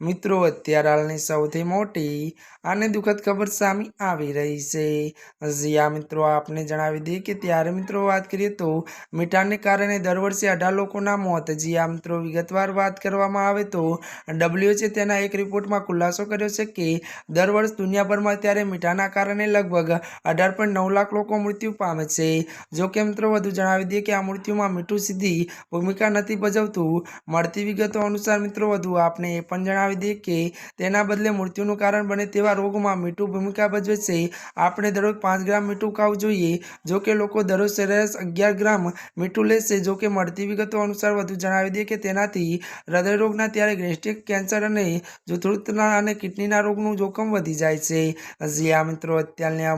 મિત્રો, અત્યારે હાલની સૌથી મોટી અને દુઃખદ ખબર સામે આવી રહી છે. જ્યાં મિત્રો, આપને જણાવી દઈએ કે ત્યારે, મિત્રો, વાત કરીએ તો મીઠાને કારણે દર વર્ષે અઢાર લોકોના મોત. જ્યાં મિત્રો, વિગતવાર વાત કરવામાં આવે તો ડબલ્યુએચએ તેના એક રિપોર્ટમાં ખુલાસો કર્યો છે કે દર વર્ષ દુનિયાભરમાં અત્યારે મીઠાના કારણે લગભગ અઢાર પોઈન્ટ નવ લાખ લોકો મૃત્યુ પામે છે. જો કે, મિત્રો, વધુ જણાવી દઈએ કે આ મૃત્યુમાં મીઠું સીધી ભૂમિકા નથી ભજવતું. મળતી વિગતો અનુસાર, મિત્રો, વધુ આપને એ પણ જણાવી દઈએ કે તેના બદલે મૃત્યુનું કારણ બને તેવા રોગમાં મીઠું ભૂમિકા ભજવે છે. આપણે દરરોજ પાંચ ગ્રામ મીઠું ખાવું જોઈએ. જો કે લોકો દરરોજ સરેરાશ અગિયાર ગ્રામ મીઠું લેશે જો કે મળતી વિગતો અનુસાર વધુ જણાવી દઈએ કે તેનાથી હૃદયરોગના ત્યારે ગેસ્ટ્રિક કેન્સર અને જૂથૃતના અને કિડનીના રોગનું જોખમ વધી જાય છે. હજી આ મિત્રો, અત્યારની આ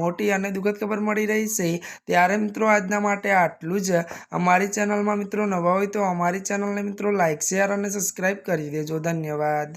મોટી અને દુઃખદ ખબર મળી રહી છે. ત્યારે મિત્રો, આજના માટે આટલું જ. અમારી ચેનલમાં મિત્રો નવા હોય તો અમારી ચેનલને મિત્રો લાઇક શેર અને સબસ્ક્રાઈબ કરી દેજો. ધન્યવાદ